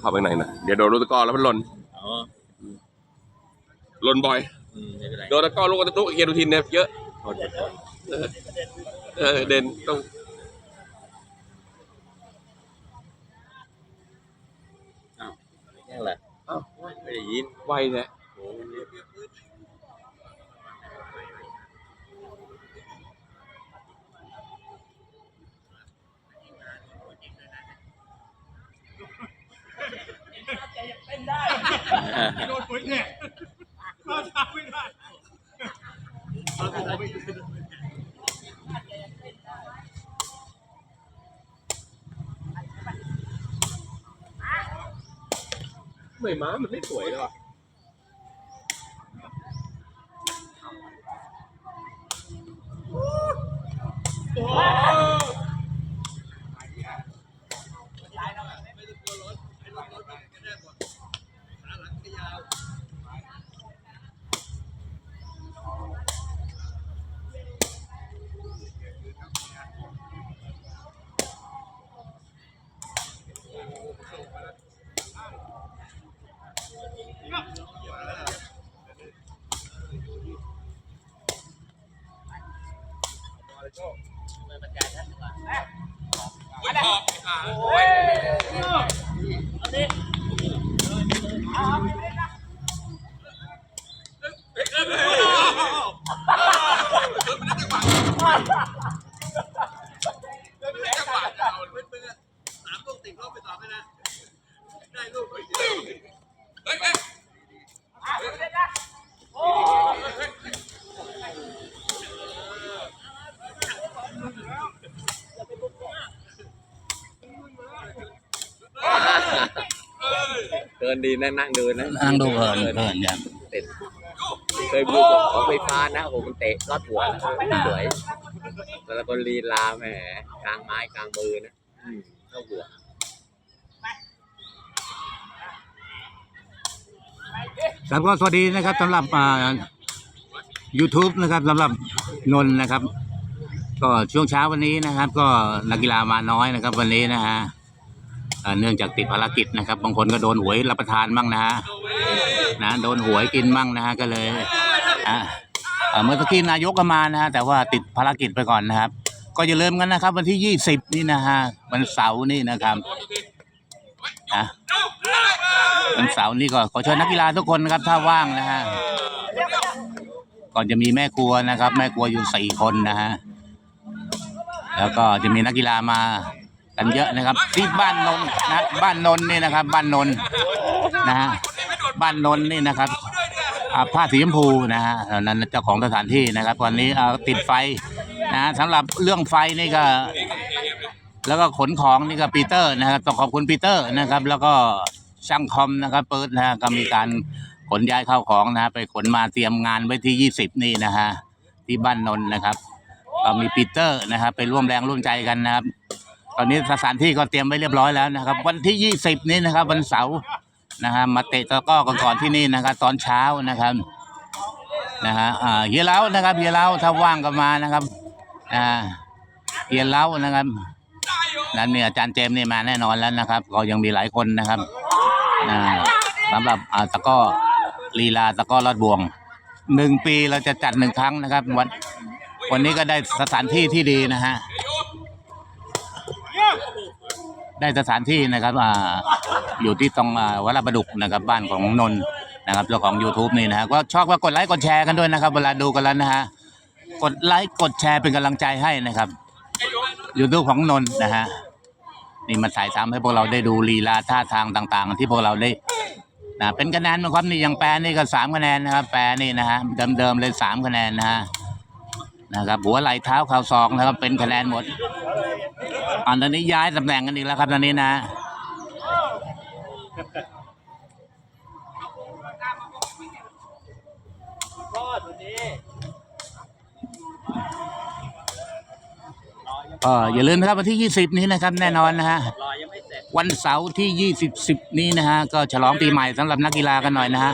เข้าไปไหนนะเดี๋ยวโดนลูกตะกร้อแล้วมันหล่นอ๋อหล่นบ่อยอืมไม่เป็นไรโดนตะกร้อลูกตะตุกเกียร์ดูทินเนี่ยเยอะโทษโทษเออเด่นต้องยังไงอ้าวไม่ได้ยินไวแท้โอ้ย โดนปุ๋ยเนี่ยก็ทำไม่ได้ไม่ม้ามันไม่สวยเลยว่ะ ไม่พออ่าเฮ้ยเฮ้ย เกินดีนั่งนั่งดูนะนั่งดูเพลินเพลินอย่างเต็มเคยดูของไฟฟ้านะโอ้โหมันเตะลอดหัวนะสวยแล้วก็ลีลาแหมกลางไม้กลางมือนะอืมเข้าหัวครับก็สวัสดีนะครับสำหรับอ่า YouTube นะครับสำหรับนนท์นะครับ ก็ช่วงเช้าวันนี้นะครับ ก็นักกีฬามาน้อยนะครับ วันนี้นะฮะอ่า เนื่องจากติดภารกิจนะครับ บางคนก็โดนหวยรับประทานบ้างนะฮะนะโดนหวยกินบ้างนะฮะก็เลยอ่าเมื่อตะกี้นายกก็มานะฮะแต่ว่าติดภารกิจไปก่อนนะครับ ก็อย่าลืมกันนะครับ วันที่ยี่สิบนี่นะฮะวันเสาร์นี่นะครับอะวันเสาร์นี้ก็ขอเชิญนักกีฬาทุกคนนะครับ ถ้าว่างนะฮะก่อนจะมีแม่ครัวนะครับ แม่ครัวอยู่สี่คนนะฮะแล้วก็จะมีนักกีฬามา กันเยอะนะครับที่บ้านนนนะบ้านนนนี่นะครับ บ้านนนนะฮะบ้านนนนี่นะครับอ่าผ้าสีชมพูนะฮะนั้นเจ้าของสถานที่นะครับวันนี้เอาติดไฟนะฮะสำหรับเรื่องไฟนี่ก็ แล้วก็ขนของนี่ก็ปีเตอร์นะครับต้องขอบคุณปีเตอร์นะครับ แล้วก็ช่างคอมนะครับเปิดนะฮะก็มีการขนย้ายเข้าของนะฮะไปขนมาเตรียมงานไว้ที่ยี่สิบนี่นะฮะที่บ้านนนนะครับก็มีปีเตอร์นะครับไปร่วมแรงร่วมใจกันนะครับ อนนี้สถานที่ก็เตรียมไว้เรียบร้อยแล้วนะครับ วันที่ยี่สิบนี้นะครับ วันเสาร์นะฮะมาเตะตะก้อกันก่อนที่นี่นะครับ ตอนเช้านะครับนะฮะอ่าเฮียเล้านะครับเฮียเล้าถ้าว่างก็มานะครับอ่าเฮียเล้านะครับนั้นเนี่ยอาจารย์เจมส์นี่มาแน่นอนแล้วนะครับ ก็ยังมีหลายคนนะครับอ่าสำหรับอ่าตะก้อลีลาตะก้อลอดบวงหนึ่งปีเราจะจัดหนึ่งครั้งนะครับ วันวันนี้ก็ได้สถานที่ที่ดีนะฮะ ได้สถานที่นะครับออยู่ที่ตรงวัดลประดุกนะครับบ้านของนนท์นะครับเจ้าของ YouTube นี่นะฮะก็ชอบก็กดไลค์กดแชร์กันด้วยนะครับ เวลาดูกันแล้วนะฮะกดไลค์กดแชร์เป็นกำลังใจให้นะครับยูทูบของนนท์นะฮะนี่มาถ่ายทำให้พวกเราได้ดูลีลาท่าทางต่าง ๆ ที่พวกเราได้นะเป็นคะแนนนะครับนี่ยังแปลนี่ก็สามคะแนนนะครับ แปลนี่นะฮะเดิมๆเลยสามคะแนนนะฮะนะครับหัวไหล่เท้าข่าศอกนะครับเป็นคะแนนหมด อันตอนนี้ย้ายตำแหน่งกันอีกแล้วครับตอนนี้นะก็ตัวนี้ก็อย่าลืมนะครับวันที่ 20 นี้นะครับ แน่นอนนะฮะวันเสาร์ที่ 20 10 นี้นะฮะก็ฉลองปีใหม่สำหรับนักกีฬากันหน่อยนะฮะ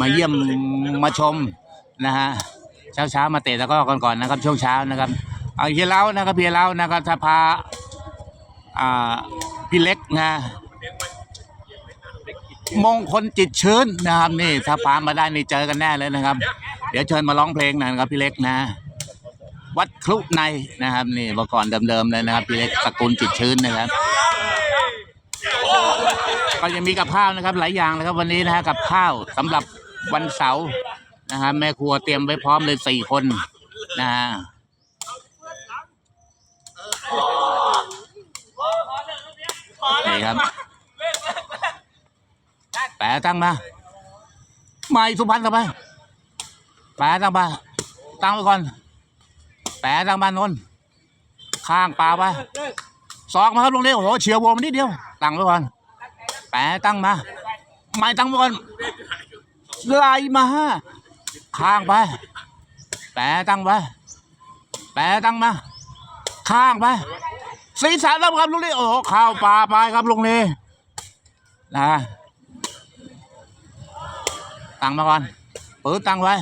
มาเยี่ยมมาชมนะฮะเช้าเช้ามาเตะตะก้อกันก่อนนะครับ ช่วงเช้านะครับเอาเฮียเล้านะครับเฮียเล้านะครับถ้าพา พี่เล็กนะมงคลจิตชื้นนะครับนี่ถ้าพามาได้นี่เจอกันแน่เลยนะครับ เดี๋ยวเชิญมาร้องเพลงหน่อยนะครับพี่เล็กนะ วัดคลุในนะครับ นี่เมื่อก่อนเดิมๆเลยนะครับ พี่เล็กตระกูลจิตชื้นนะครับก็ยังมีกับข้าวนะครับ หลายอย่างนะครับ วันนี้นะฮะกับข้าวสำหรับวันเสาร์นะครับแม่ครัวเตรียมไว้พร้อมเลยสี่คนนะฮะ นี่ครับ แปะตั้งมาไม่สุพรรณเข้าไป แปะตั้งมาตั้งไว้ก่อน แปะตั้งมานนท์ข้างปลาไปสอกมาครับลงนี้โอ้โหเฉียววงมานิดเดียว ตั้งไว้ก่อน แปะตั้งมา ไม่ตั้งไว้ก่อนไล่มาข้างไป แปะตั้งไป แปะตั้งมา ข้างไป สีสันครับลุงนี่โอ้โหข้าวปลาไปครับลุงนี่นะตั้งมาก่อนปืนตั้งไว้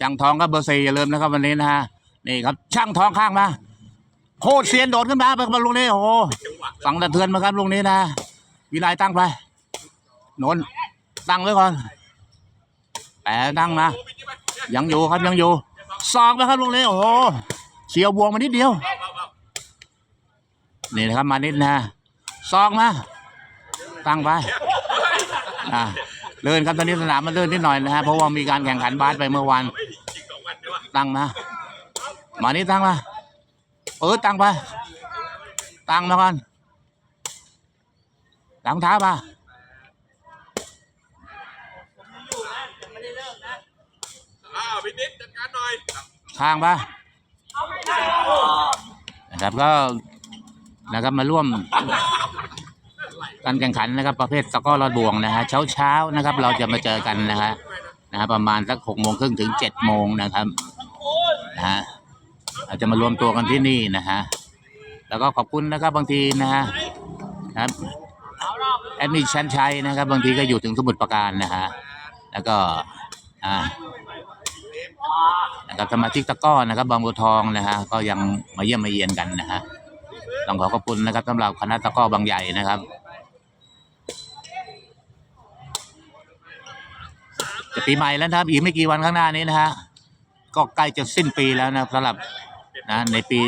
ช่างทองครับเบอร์สี่อย่าลืมนะครับวันนี้นะฮะนี่ครับ ช่างทองข้างมาโคตรเซียนโดดขึ้นมาไปมาลุงนี่โอ้โหสังสะเทือนมาครับลุงนี้นะวิไลตั้งไปนนตั้งไว้ก่อนแปะตั้งมายังอยู่ครับยังอยู่สองไปครับลุงนี้โอ้โห เฉียวบวงมานิดเดียว นี่นะครับมานิดนะสองมา ตั้งไปอ่าเลื่อนครับตอนนี้สนามมันเลื่อนนิดหน่อยนะฮะเพราะว่ามีการแข่งขันบาสไปเมื่อวานตั้งมามานี่ตั้งมาเออตั้งไปตั้งมาก่อนตั้งเท้ามาอ้าวพี่นิดจัดการหน่อยข้างไป นะครับก็นะครับมาร่วมการแข่งขันนะครับประเภทตะกร้อรอดบวงนะฮะเช้าเช้านะครับ เราจะมาเจอกันนะฮะนะฮะประมาณสักหกโมงครึ่งถึงเจ็ดโมงนะครับนะฮะเราจะมารวมตัวกันที่นี่นะฮะแล้วก็ขอบคุณนะครับบางทีนะฮะนะครับแอดมินชันชัยนะครับ บางทีก็อยู่ถึงสมุทรปราการนะฮะแล้วก็อ่า นะครับสมาชิกตะก้อนะครับบางบัวทองนะฮะก็ยังมาเยี่ยมมาเยียนกันนะฮะต้องขอขอบคุณนะครับสำหรับคณะตะก้อบางใหญ่นะครับ จะปีใหม่แล้วนะครับ อีกไม่กี่วันข้างหน้านี้นะฮะก็ใกล้จะสิ้นปีแล้วนะสำหรับนะในปี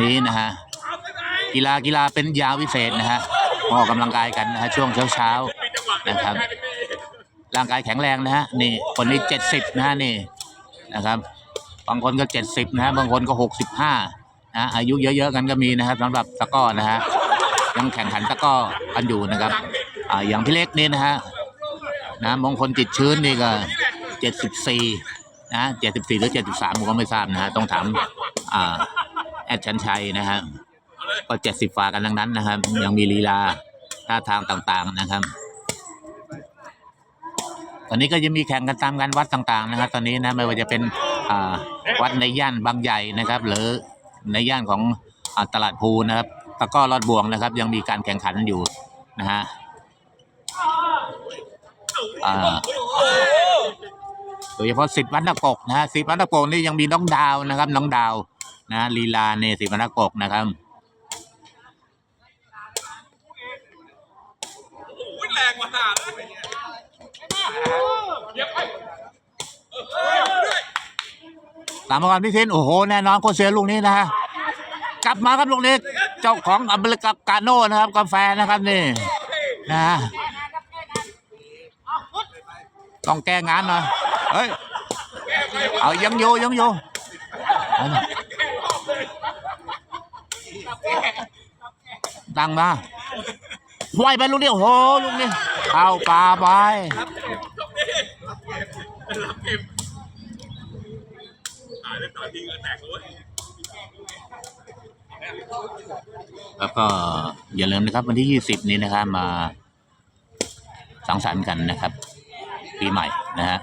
นี้นะฮะกีฬากีฬาเป็นยาวิเศษนะฮะออกกำลังกายกันนะฮะช่วงเช้าเช้านะครับ ร่างกายแข็งแรงนะฮะนี่คนนี้เจ็ดสิบนะฮะนี่ นะครับ บางคนก็เจ็ดสิบนะฮะบางคนก็หกสิบห้านะอายุเยอะๆกันก็มีนะครับสำหรับตะก้อนะฮะยังแข่งขันตะก้อกันอยู่นะครับอ่าอย่างพี่เล็กนี่นะฮะนะมงคลจิตชื้นนี่ก็เจ็ดสิบสี่นะเจ็ดสิบสี่หรือเจ็ดสิบสามผมก็ไม่ทราบนะฮะต้องถามอ่าแอดชันชัยนะฮะก็เจ็ดสิบฝ่ากันทั้งนั้นนะครับ ยังมีลีลาท่าทางต่างๆนะครับ ตอนนี้ก็จะมีแข่งกันตามงานวัดต่างๆนะครับ ตอนนี้นะไม่ว่าจะเป็นวัดในย่านบางใหญ่นะครับ หรือในย่านของอตลาดภูนะครับตะก้อรอดบ่วงนะครับ ยังมีการแข่งขันอยู่นะฮะโดยเฉพาะสิทธิ์วัดนกกนะฮะสิทธิ์วัดนกกนี่ยังมีน้องดาวนะครับ น้องดาวนะลีลาเนสิทธิ์วัดนกกนะครับโอ้ยแรงกว่าหาเลย ตามมาก่อนพี่เทนโอ้โห แน่นอนโคเสียลูกนี้นะฮะกลับมาครับลูกนี้เจ้าของอเมริกากาโน่นะครับ กาแฟนะครับนี่นะฮะต้องแก้งานหน่อยเฮ้ยเอายังอยู่ยังอยู่เอาหน่อยดังมาไหวไปลูกนี้โอ้โหลูกนี้เข้าป่าไป หายไปต่อทีเงินแตกเลย แล้วก็อย่าลืมนะครับ วันที่ยี่สิบนี้นะครับมาสังสรรค์กันนะครับ ปีใหม่นะฮะ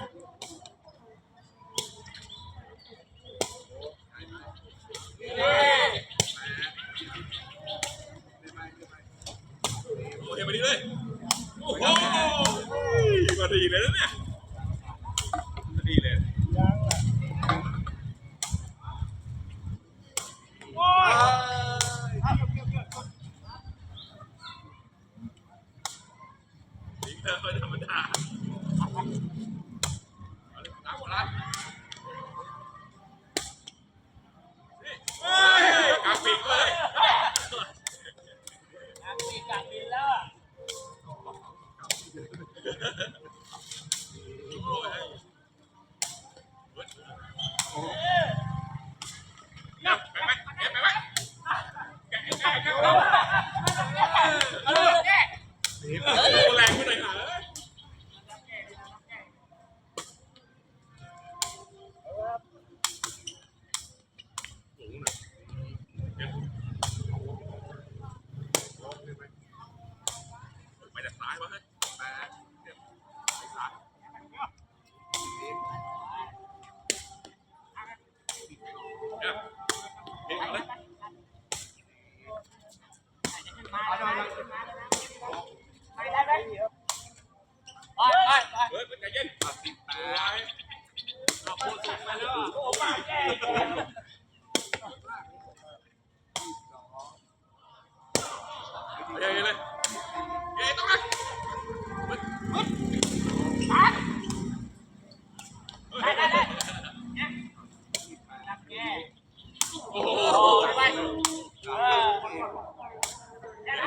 โอ้ยมาดีเลยโอ้โหมาดีเลยนะเนี่ยมาดีเลย เออ ธรรมดาเอา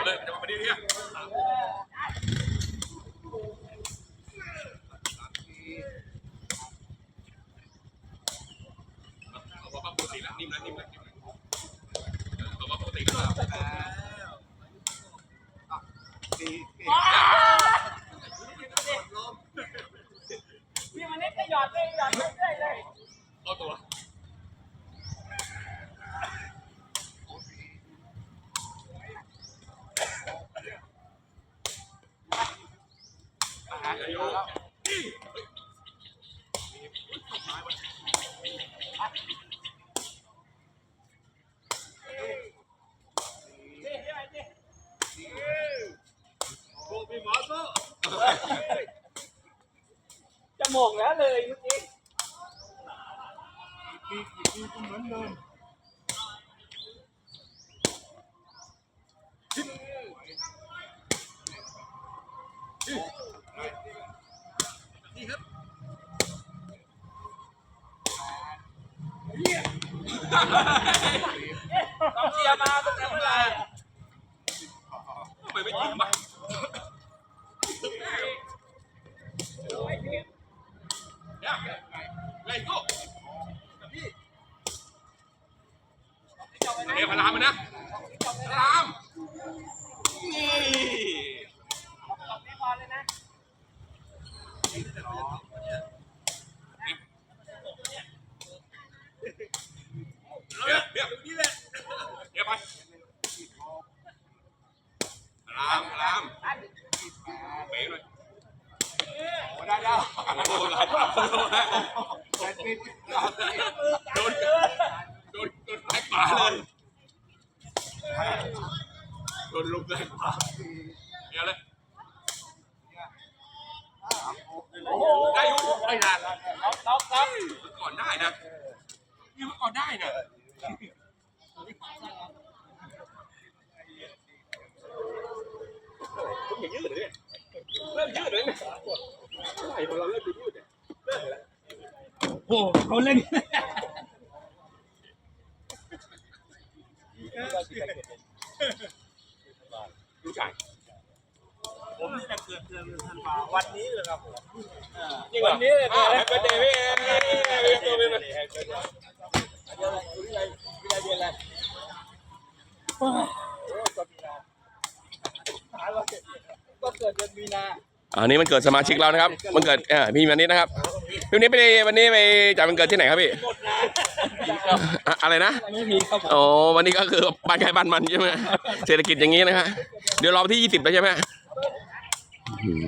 เลยจะมาประเดี๋ยวนี้เอาว่าปกติละนิ่มละนิ่มละนิ่มละเอาว่าปกติก็แล้วเอาตัวอายุนี่เฮ้ย จะหมง แล้วเลยเมื่อกี้ปีกปีกเหมือนเดิมต้องเชียร์มาตั้งแต่เมื่อไหร่ทำไมไม่ถึงวะเนี่ยไล่กูเดี๋ยวพลามมันนะพลามนี่เดี๋ยวเดี๋ยวนี่แหละเดี๋ยวไป รามราม เป๋หน่อยได้ได้โอ้โหหลายโดนโดนโดนแรงป่าเลยโดนลุกแรงป่าเนี่ยเลยได้ยุ่ได้นานน็อกน็อกน็อกก่อนได้นะนี่เมื่อก่อนได้นะ ผมอย่ายืดเลยเนี่ยเริ่มยืดเลยเนี่ยไอ้พอเราเริ่มจะยืดเนี่ยเริ่มแล้ว โอ้ เขาเล่นรู้ใจผมนี่จะเกิดเดือนธันวาวันนี้เลยครับผมวันนี้เลยนะแฮปปี้เดย์พี่เองตัวเป็นมันก็เกิดเดือนมีนาอันนี้มันเกิดสมาชิกเรานะครับ มันเกิดพี่วันนี้นะครับ พี่วันนี้ไปวันนี้ไปจัดมันเกิดที่ไหนครับพี่อะอะไรนะไม่มีครับผมอ๋อวันนี้ก็คือบ้านใครบ้านมันใช่ไหมเศรษฐกิจอย่างนี้นะฮะเดี๋ยวรอวันที่ยี่สิบแล้วใช่ไหมอืม